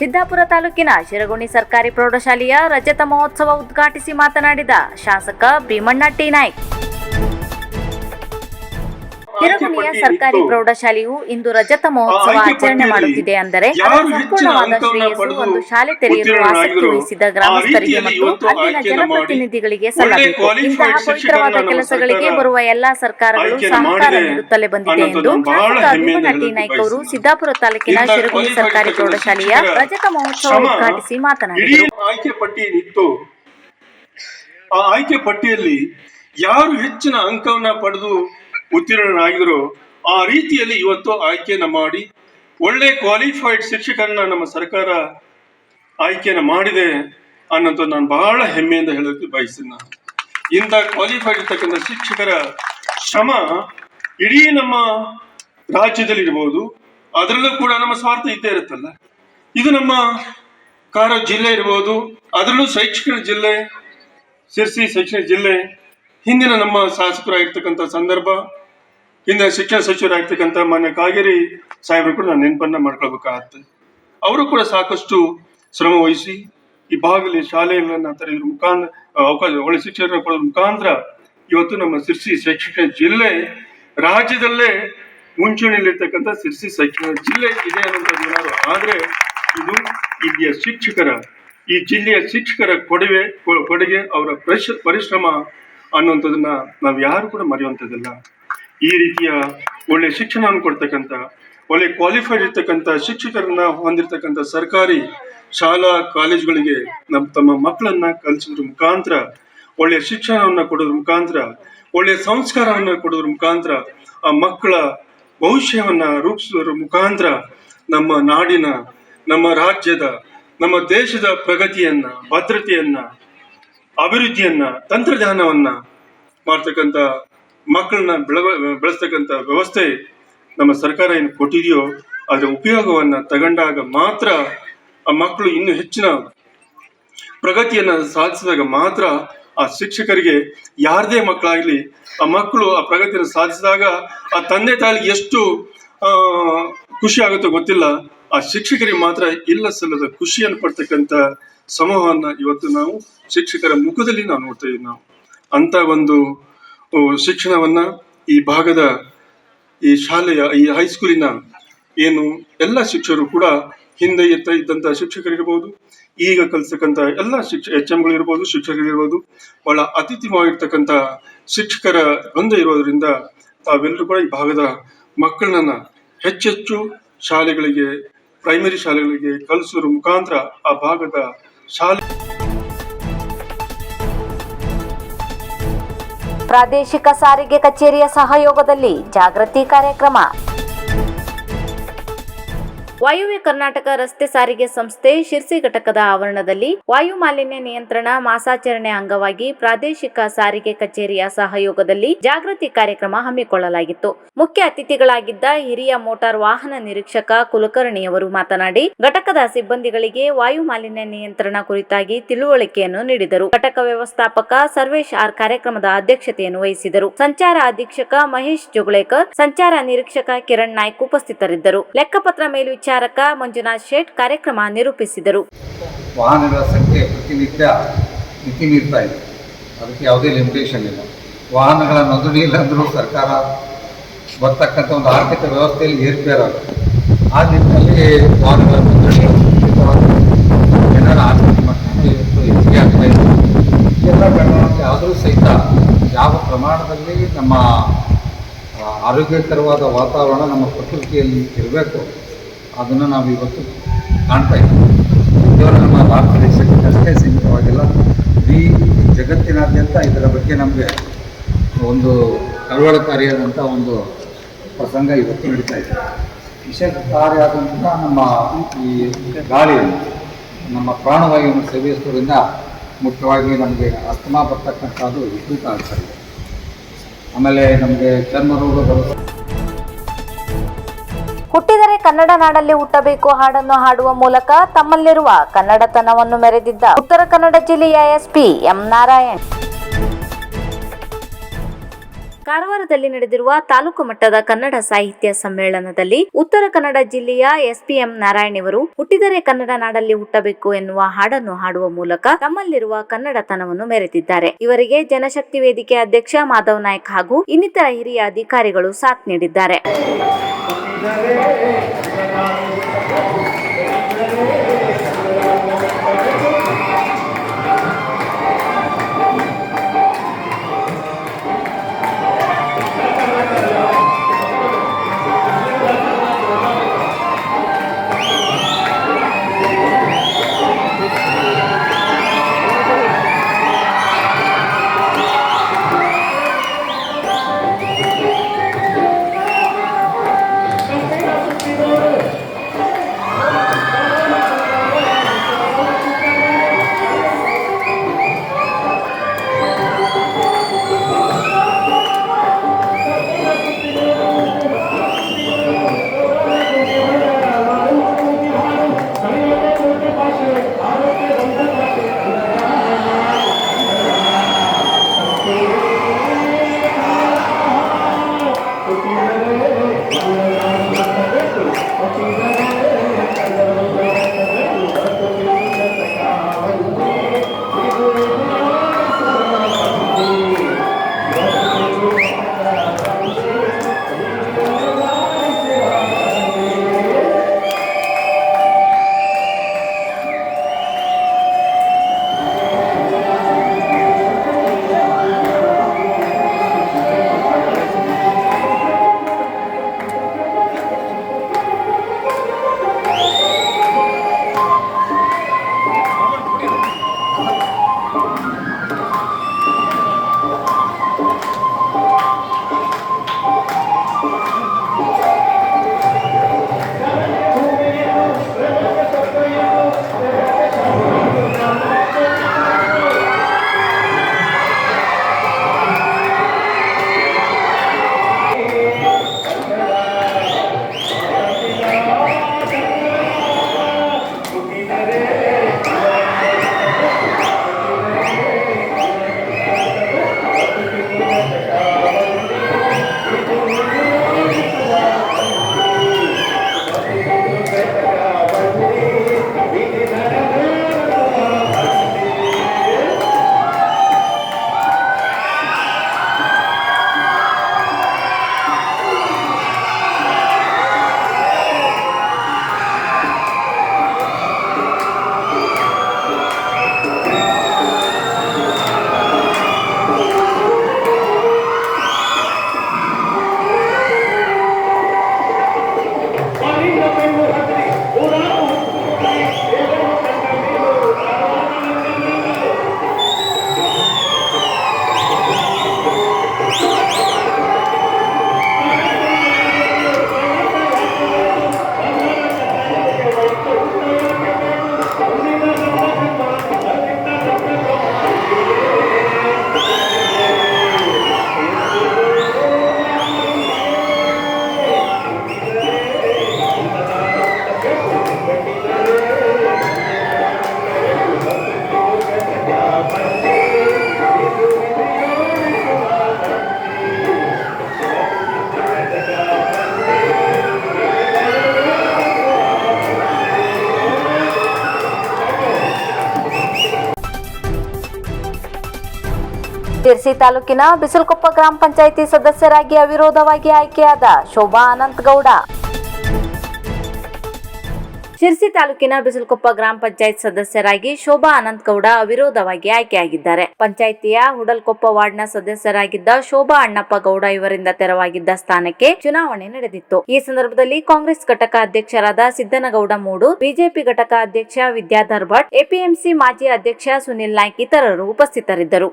ಸಿದ್ದಾಪುರ ತಾಲೂಕಿನ ಶಿರಗುಣಿ ಸರ್ಕಾರಿ ಪ್ರೌಢಶಾಲೆಯ ರಜತ ಮಹೋತ್ಸವ ಉದ್ಘಾಟಿಸಿ ಮಾತನಾಡಿದ ಶಾಸಕ ಭೀಮಣ್ಣ ಟಿ ನಾಯ್ಕ್. ಶಿರಗುಣಿಯ ಸರ್ಕಾರಿ ಪ್ರೌಢಶಾಲೆಯು ಇಂದು ರಜತ ಮಹೋತ್ಸವ ಆಚರಣೆ ಮಾಡುತ್ತಿದೆ ಅಂದರೆ ಸಂಪೂರ್ಣವಾದ ಶ್ರೇಯಸ್ಸು ಒಂದು ಶಾಲೆ ತೆರೆಯಲು ಆಸಕ್ತಿ ವಹಿಸಿದ ಗ್ರಾಮಸ್ಥರಿಗೆ ಮತ್ತು ಅಲ್ಲಿನ ಜನಪ್ರತಿನಿಧಿಗಳಿಗೆ ಸಲ್ಲಬೇಕು. ಇಂತಹ ಪವಿತ್ರವಾದ ಕೆಲಸಗಳಿಗೆ ಬರುವ ಎಲ್ಲಾ ಸರ್ಕಾರಗಳು ಸಹಕಾರ ನೀಡುತ್ತಲೇ ಬಂದಿದೆ ಎಂದು ಶಾಸಕ ನಾಯ್ಕ ಅವರು ಸಿದ್ದಾಪುರ ತಾಲೂಕಿನ ಶಿರಗುಣಿ ಸರ್ಕಾರಿ ಪ್ರೌಢಶಾಲೆಯ ರಜತ ಮಹೋತ್ಸವ ಉದ್ಘಾಟಿಸಿ ಮಾತನಾಡಿದರು. ಆಯ್ಕೆ ಪಟ್ಟಿ ಆ ಆಯ್ಕೆ ಪಟ್ಟಿಯಲ್ಲಿ ಯಾರು ಹೆಚ್ಚಿನ ಅಂಕವನ್ನ ಪಡೆದು ಉತ್ತೀರ್ಣರಾಗಿದ್ರು. ಆ ರೀತಿಯಲ್ಲಿ ಇವತ್ತು ಆಯ್ಕೆಯನ್ನು ಮಾಡಿ, ಒಳ್ಳೆ ಕ್ವಾಲಿಫೈಡ್ ಶಿಕ್ಷಕರನ್ನ ನಮ್ಮ ಸರ್ಕಾರ ಆಯ್ಕೆಯನ್ನು ಮಾಡಿದೆ ಅನ್ನೋದು ನಾನು ಬಹಳ ಹೆಮ್ಮೆಯಿಂದ ಹೇಳೋಕೆ ಬಯಸ್ತೀನಿ ನಾನು. ಇಂಥ ಕ್ವಾಲಿಫೈಡ್ ಇರ್ತಕ್ಕಂಥ ಶಿಕ್ಷಕರ ಶ್ರಮ ಇಡೀ ನಮ್ಮ ರಾಜ್ಯದಲ್ಲಿ ಇರ್ಬೋದು ಅದರಲ್ಲೂ ಕೂಡ ನಮ್ಮ ಸ್ವಾರ್ಥ ಇದ್ದೇ ಇರುತ್ತಲ್ಲ. ಇದು ನಮ್ಮ ಕಾರ ಜಿಲ್ಲೆ ಇರ್ಬೋದು, ಅದರಲ್ಲೂ ಶೈಕ್ಷಣಿಕ ಜಿಲ್ಲೆ, ಶಿರ್ಸಿ ಶೈಕ್ಷಣಿಕ ಜಿಲ್ಲೆ, ಹಿಂದಿನ ನಮ್ಮ ಶಾಸಕರಾಗಿರ್ತಕ್ಕಂಥ ಸಂದರ್ಭ. ಹಿಂದಿನ ಶಿಕ್ಷಣ ಸಚಿವರಾಗಿರ್ತಕ್ಕಂಥ ಮಾನ್ಯ ಕಾಗೇರಿ ಸಾಹೇಬರು ಕೂಡ ನಾನು ನೆನಪನ್ನ ಮಾಡ್ಕೊಳ್ಬೇಕಾಗತ್ತೆ. ಅವರು ಕೂಡ ಸಾಕಷ್ಟು ಶ್ರಮ ವಹಿಸಿ ಈ ಭಾಗದಲ್ಲಿ ಶಾಲೆಗಳನ್ನ ಇದ್ರ ಮುಖಾಂತರ ಅವಕಾಶ, ಒಳ್ಳೆ ಶಿಕ್ಷಣ ಕೊಡೋದ್ರ ಮುಖಾಂತರ ಇವತ್ತು ನಮ್ಮ ಶಿರ್ಸಿ ಶೈಕ್ಷಣಿಕ ಜಿಲ್ಲೆ ರಾಜ್ಯದಲ್ಲೇ ಮುಂಚೂಣಿಯಲ್ಲಿರ್ತಕ್ಕಂಥ ಶಿರ್ಸಿ ಶೈಕ್ಷಣಿಕ ಜಿಲ್ಲೆ ಇದೆ ಅನ್ನೋದು ಆದ್ರೆ ಇದು ಇಲ್ಲಿಯ ಶಿಕ್ಷಕರ, ಈ ಜಿಲ್ಲೆಯ ಶಿಕ್ಷಕರ ಕೊಡುಗೆ ಕೊಡುಗೆ ಅವರ ಪರಿಶ ಪರಿಶ್ರಮ ಅನ್ನುವಂಥದ್ದನ್ನ ನಾವು ಯಾರು ಕೂಡ ಮರೆಯುವಂಥದ್ದಿಲ್ಲ. ಈ ರೀತಿಯ ಒಳ್ಳೆ ಶಿಕ್ಷಣವನ್ನು ಕೊಡ್ತಕ್ಕಂಥ, ಒಳ್ಳೆ ಕ್ವಾಲಿಫೈಡ್ ಇರ್ತಕ್ಕಂಥ ಶಿಕ್ಷಕರನ್ನ ಹೊಂದಿರತಕ್ಕಂಥ ಸರ್ಕಾರಿ ಶಾಲಾ ಕಾಲೇಜುಗಳಿಗೆ ನಮ್ಮ ತಮ್ಮ ಮಕ್ಕಳನ್ನ ಕಲಿಸೋದ್ರ ಮುಖಾಂತರ ಒಳ್ಳೆಯ ಶಿಕ್ಷಣವನ್ನ ಕೊಡೋದ್ರ ಮುಖಾಂತರ ಒಳ್ಳೆಯ ಸಂಸ್ಕಾರವನ್ನ ಕೊಡೋದ್ರ ಮುಖಾಂತರ ಆ ಮಕ್ಕಳ ಭವಿಷ್ಯವನ್ನ ರೂಪಿಸೋದ್ರ ಮುಖಾಂತರ ನಮ್ಮ ನಾಡಿನ, ನಮ್ಮ ರಾಜ್ಯದ, ನಮ್ಮ ದೇಶದ ಪ್ರಗತಿಯನ್ನ, ಭದ್ರತೆಯನ್ನ, ಅಭಿವೃದ್ಧಿಯನ್ನ, ತಂತ್ರಜ್ಞಾನವನ್ನ ಮಾಡ್ತಕ್ಕಂಥ ಮಕ್ಕಳನ್ನ ಬೆಳ ಬೆಳೆಸ್ತಕ್ಕಂಥ ವ್ಯವಸ್ಥೆ ನಮ್ಮ ಸರ್ಕಾರ ಏನು ಕೊಟ್ಟಿದೆಯೋ, ಅದರ ಉಪಯೋಗವನ್ನ ತಗೊಂಡಾಗ ಮಾತ್ರ ಆ ಮಕ್ಕಳು ಇನ್ನೂ ಹೆಚ್ಚಿನ ಪ್ರಗತಿಯನ್ನ ಸಾಧಿಸಿದಾಗ ಮಾತ್ರ ಆ ಶಿಕ್ಷಕರಿಗೆ ಯಾರದೇ ಮಕ್ಕಳಾಗ್ಲಿ, ಆ ಮಕ್ಕಳು ಆ ಪ್ರಗತಿಯನ್ನು ಸಾಧಿಸಿದಾಗ ಆ ತಂದೆ ತಾಯಿಗೆ ಎಷ್ಟು ಖುಷಿ ಆಗುತ್ತೋ ಗೊತ್ತಿಲ್ಲ. ಆ ಶಿಕ್ಷಕರಿಗೆ ಮಾತ್ರ ಇಲ್ಲ ಸಲ್ಲದ ಖುಷಿಯನ್ನು ಪಡ್ತಕ್ಕಂಥ ಸಮೂಹವನ್ನ ಇವತ್ತು ನಾವು ಶಿಕ್ಷಕರ ಮುಖದಲ್ಲಿ ನಾವು ನೋಡ್ತಾ ಇದ್ದೀವಿ ನಾವು. ಅಂತ ಒಂದು ಶಿಕ್ಷಣವನ್ನ ಈ ಭಾಗದ ಈ ಶಾಲೆಯ, ಈ ಹೈಸ್ಕೂಲಿನ ಏನು ಎಲ್ಲ ಶಿಕ್ಷಕರು ಕೂಡ ಹಿಂದೆ ಎತ್ತ ಇದ್ದಂತ ಶಿಕ್ಷಕರಿರ್ಬೋದು, ಈಗ ಕಲಿಸ್ತಕ್ಕಂಥ ಎಲ್ಲ ಶಿಕ್ಷ, ಎಚ್ ಎಂಗಳಿರ್ಬೋದು ಶಿಕ್ಷಕರಿರ್ಬೋದು ಬಹಳ ಅತಿಥಿವಾಗಿರ್ತಕ್ಕಂಥ ಶಿಕ್ಷಕರ ಬಂದ ಇರೋದ್ರಿಂದ ತಾವೆಲ್ಲರೂ ಕೂಡ ಈ ಭಾಗದ ಮಕ್ಕಳನ್ನ ಹೆಚ್ಚೆಚ್ಚು ಶಾಲೆಗಳಿಗೆ ಪ್ರೈಮರಿ ಶಾಲೆಗಳಿಗೆ ಕಲಿಸೋದ್ರ ಮುಖಾಂತರ ಆ ಭಾಗದ ಶಾಲೆ ಪ್ರಾದೇಶಿಕ ಸಾರಿಗೆ ಕಚೇರಿಯ ಸಹಯೋಗದಲ್ಲಿ ಜಾಗೃತಿ ಕಾರ್ಯಕ್ರಮ. ವಾಯುವ್ಯ ಕರ್ನಾಟಕ ರಸ್ತೆ ಸಾರಿಗೆ ಸಂಸ್ಥೆ ಶಿರ್ಸಿ ಘಟಕದ ಆವರಣದಲ್ಲಿ ವಾಯು ಮಾಲಿನ್ಯ ನಿಯಂತ್ರಣ, ಮಾಸಾಚರಣೆ ಅಂಗವಾಗಿ ಪ್ರಾದೇಶಿಕ ಸಾರಿಗೆ ಕಚೇರಿಯ ಸಹಯೋಗದಲ್ಲಿ ಜಾಗೃತಿ ಕಾರ್ಯಕ್ರಮ ಹಮ್ಮಿಕೊಳ್ಳಲಾಗಿತ್ತು. ಮುಖ್ಯ ಅತಿಥಿಗಳಾಗಿದ್ದ ಹಿರಿಯ ಮೋಟಾರ್ ವಾಹನ ನಿರೀಕ್ಷಕ ಕುಲಕರ್ಣಿಯವರು ಮಾತನಾಡಿ, ಘಟಕದ ಸಿಬ್ಬಂದಿಗಳಿಗೆ ವಾಯು ಮಾಲಿನ್ಯ ನಿಯಂತ್ರಣ ಕುರಿತಾಗಿ ತಿಳುವಳಿಕೆಯನ್ನು ನೀಡಿದರು. ಘಟಕ ವ್ಯವಸ್ಥಾಪಕ ಸರ್ವೇಶ್ ಆರ್ ಕಾರ್ಯಕ್ರಮದ ಅಧ್ಯಕ್ಷತೆಯನ್ನು ವಹಿಸಿದರು. ಸಂಚಾರ ಅಧೀಕ್ಷಕ ಮಹೇಶ್ ಜುಗಳೇಕರ್, ಸಂಚಾರ ನಿರೀಕ್ಷಕ ಕಿರಣ್ ನಾಯ್ಕ್ ಉಪಸ್ಥಿತರಿದ್ದರು. ಲೆಕ್ಕಪತ್ರ ಮೇಲ್ವಿಚಾರಕ ಮಂಜುನಾಥ್ ಶೇಟ್ ಕಾರ್ಯಕ್ರಮ ನಿರೂಪಿಸಿದರು. ವಾಹನಗಳ ಸಂಖ್ಯೆ ಪ್ರತಿನಿತ್ಯ ಮಿತಿ ಮೀರ್ತಾ ಇದೆ. ಅದಕ್ಕೆ ಯಾವುದೇ ಲಿಮಿಟೇಷನ್ ಇಲ್ಲ. ವಾಹನಗಳ ನೋಂದಣಿ ಇಲ್ಲ ಅಂದರೂ ಸರ್ಕಾರ ಬರ್ತಕ್ಕಂಥ ಒಂದು ಆರ್ಥಿಕ ವ್ಯವಸ್ಥೆಯಲ್ಲಿ ಏರ್ಪೇರಾಗುತ್ತೆ ಆ ನಿಟ್ಟಿನಲ್ಲಿ ವಾಹನಗಳ ನೋಂದಣಿ ಜನರ ಆರ್ಥಿಕ ಮಟ್ಟಕ್ಕೆ ಹೆಚ್ಚಿಗೆ ಆಗ್ತಾ ಇದೆ. ಎಲ್ಲ ಆದರೂ ಸಹಿತ ಯಾವ ಪ್ರಮಾಣದಲ್ಲಿ ನಮ್ಮ ಆರೋಗ್ಯಕರವಾದ ವಾತಾವರಣ ನಮ್ಮ ಪ್ರಕೃತಿಯಲ್ಲಿ ಇರಬೇಕು ಅದನ್ನು ನಾವು ಇವತ್ತು ಕಾಣ್ತಾ ಇದ್ದೀವಿ. ಕೇವಲ ನಮ್ಮ ಭಾರತ ದೇಶಕ್ಕೆ ಅಷ್ಟೇ ಸೀಮಿತವಾಗಿಲ್ಲ. ಇಡೀ ಜಗತ್ತಿನಾದ್ಯಂತ ಇದರ ಬಗ್ಗೆ ನಮಗೆ ಒಂದು ಕಳವಳಕಾರಿಯಾದಂಥ ಒಂದು ಪ್ರಸಂಗ ಇವತ್ತು ನಡೀತಾ ಇದೆ. ವಿಷಕಾರಿಯಾದಂಥ ನಮ್ಮ ಈ ಗಾಳಿಯನ್ನು ನಮ್ಮ ಪ್ರಾಣವಾಯುವನ್ನು ಸೇವಿಸೋದ್ರಿಂದ ಮುಖ್ಯವಾಗಿ ನಮಗೆ ಅಸ್ತಮಾ ಬರ್ತಕ್ಕಂಥದ್ದು ವಿಪರೀತ ಆಗ್ತಾ ಇದೆ. ಆಮೇಲೆ ನಮಗೆ ಚರ್ಮ ರೋಗ ಬರುತ್ತೆ ಹುಟ್ಟಿದರೆ ಕನ್ನಡ ನಾಡಲ್ಲಿ ಹುಟ್ಟಬೇಕು ಹಾಡನ್ನು ಹಾಡುವ ಮೂಲಕ ತಮ್ಮಲ್ಲಿರುವ ಕನ್ನಡತನವನ್ನು ಮೆರೆದಿದ್ದ ಉತ್ತರ ಕನ್ನಡ ಜಿಲ್ಲೆಯ ಎಸ್ಪಿ ಎಂ ನಾರಾಯಣ್. ಕಾರವಾರದಲ್ಲಿ ನಡೆದಿರುವ ತಾಲೂಕು ಮಟ್ಟದ ಕನ್ನಡ ಸಾಹಿತ್ಯ ಸಮ್ಮೇಳನದಲ್ಲಿ ಉತ್ತರ ಕನ್ನಡ ಜಿಲ್ಲೆಯ ಎಸ್ಪಿಎಂ ನಾರಾಯಣಿವರು ಹುಟ್ಟಿದರೆ ಕನ್ನಡ ನಾಡಲ್ಲಿ ಹುಟ್ಟಬೇಕು ಎನ್ನುವ ಹಾಡನ್ನು ಹಾಡುವ ಮೂಲಕ ತಮ್ಮಲ್ಲಿರುವ ಕನ್ನಡತನವನ್ನು ಮೆರೆತಿದ್ದಾರೆ ಇವರಿಗೆ ಜನಶಕ್ತಿ ವೇದಿಕೆ ಅಧ್ಯಕ್ಷ ಮಾಧವ್ ನಾಯ್ಕ್ ಹಾಗೂ ಇನ್ನಿತರ ಹಿರಿಯ ಅಧಿಕಾರಿಗಳು ಸಾಥ್ ನೀಡಿದ್ದಾರೆ. ಶಿರ್ಸಿ ತಾಲೂಕಿನ ಬಿಸಲ್ಕೊಪ್ಪ ಗ್ರಾಮ ಪಂಚಾಯಿತಿ ಸದಸ್ಯರಾಗಿ ಅವಿರೋಧವಾಗಿ ಆಯ್ಕೆಯಾದ ಶೋಭಾ ಅನಂತಗೌಡ. ಶಿರ್ಸಿ ತಾಲೂಕಿನ ಬಿಸಲ್ಕೊಪ್ಪ ಗ್ರಾಮ ಪಂಚಾಯತ್ ಸದಸ್ಯರಾಗಿ ಶೋಭಾ ಅನಂತಗೌಡ ಅವಿರೋಧವಾಗಿ ಆಯ್ಕೆಯಾಗಿದ್ದಾರೆ. ಪಂಚಾಯಿತಿಯ ಹುಡಲ್ಕೊಪ್ಪ ವಾರ್ಡ್ನ ಸದಸ್ಯರಾಗಿದ್ದ ಶೋಭಾ ಅಣ್ಣಪ್ಪ ಗೌಡ ಇವರಿಂದ ತೆರವಾಗಿದ್ದ ಸ್ಥಾನಕ್ಕೆ ಚುನಾವಣೆ ನಡೆದಿತ್ತು. ಈ ಸಂದರ್ಭದಲ್ಲಿ ಕಾಂಗ್ರೆಸ್ ಘಟಕ ಅಧ್ಯಕ್ಷರಾದ ಸಿದ್ದನಗೌಡ ಮೂಡು, ಬಿಜೆಪಿ ಘಟಕ ಅಧ್ಯಕ್ಷ ವಿದ್ಯಾಧರ್ ಭಟ್, ಎಪಿಎಂಸಿ ಮಾಜಿ ಅಧ್ಯಕ್ಷ ಸುನಿಲ್ ನಾಯ್ಕ್ ಇತರರು ಉಪಸ್ಥಿತರಿದ್ದರು.